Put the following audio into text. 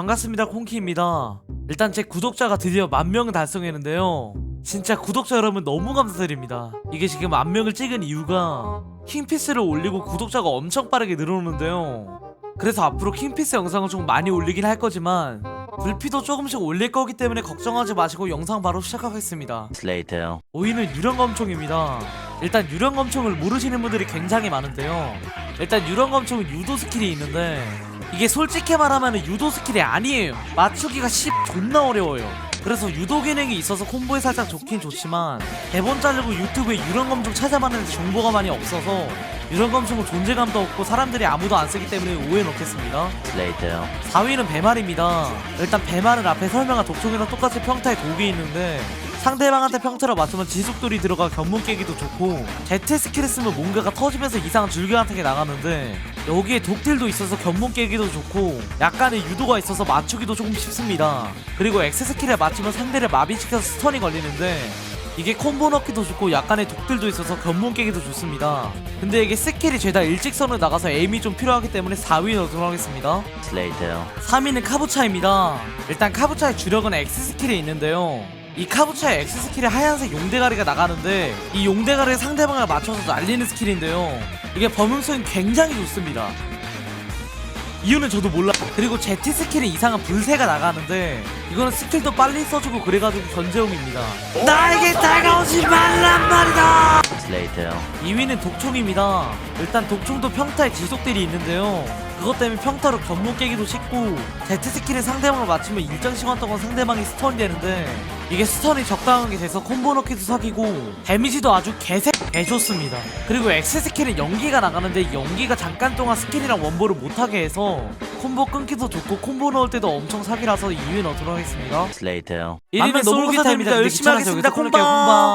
반갑습니다 콩키입니다 일단 제 구독자가 드디어 만 명을 달성했는데요 진짜 구독자 여러분 너무 감사드립니다 이게 지금 만 명을 찍은 이유가 킹피스를 올리고 구독자가 엄청 빠르게 늘어오는데요 그래서 앞으로 킹피스 영상을 좀 많이 올리긴 할 거지만 불피도 조금씩 올릴 거기 때문에 걱정하지 마시고 영상 바로 시작하겠습니다. 5위는 유령검총입니다. 일단 유령검총을 모르시는 분들이 굉장히 많은데요. 일단 유령검총은 유도 스킬이 있는데 이게 솔직히 말하면 유도 스킬이 아니에요. 맞추기가 10 존나 어려워요. 그래서 유도 기능이 있어서 콤보에 살짝 좋긴 좋지만 대본 자르고 유튜브에 유령검총 찾아봤는데 정보가 많이 없어서 유령검총은 존재감도 없고 사람들이 아무도 안 쓰기 때문에 5에 넣겠습니다. Later. 4위는 배말입니다. 일단 배말은 앞에 설명한 독촉이랑 똑같이 평타에 독이 있는데 상대방한테 평타를 맞추면 지속돌이 들어가 견문 깨기도 좋고 Z 스킬을 쓰면 뭔가가 터지면서 이상한 줄기한테게 나가는데 여기에 독딜도 있어서 견문 깨기도 좋고 약간의 유도가 있어서 맞추기도 조금 쉽습니다. 그리고 X 스킬에 맞추면 상대를 마비시켜서 스턴이 걸리는데 이게 콤보 넣기도 좋고 약간의 독들도 있어서 견문 깨기도 좋습니다. 근데 이게 스킬이 죄다 일직선으로 나가서 에임이 좀 필요하기 때문에 4위 넣도록 하겠습니다. Later. 3위는 카부차입니다. 일단 카부차의 주력은 X 스킬이 있는데요. 이 카부차의 X 스킬에 하얀색 용대가리가 나가는데 이 용대가리를 상대방을 맞춰서 날리는 스킬인데요. 이게 범용성이 굉장히 좋습니다. 이유는 저도 몰라. 그리고 Z 스킬에 이상한 불새가 나가는데 이거는 스킬도 빨리 써주고 그래가지고 견제용입니다. 나에게 다가오지 말란 말이다. Later. 2위는 독총입니다. 일단 독총도 평타에 지속딜이 있는데요. 그것 때문에 평타로 견문 깨기도 쉽고 Z 스킬에 상대방을 맞추면 일정 시간 동안 상대방이 스턴이 되는데 이게 스턴이 적당하게 돼서 콤보 넣기도 사기고 데미지도 아주 개새 개좋습니다. 그리고 X 스킬은 연기가 나가는데 이 연기가 잠깐 동안 스킬이랑 원보를 못하게 해서 콤보 끊기도 좋고 콤보 넣을 때도 엄청 사기라서 2위 넣도록 하겠습니다. Later. 1위는 너무. 감사드립니다. 열심히. 하겠습니다. 콤바.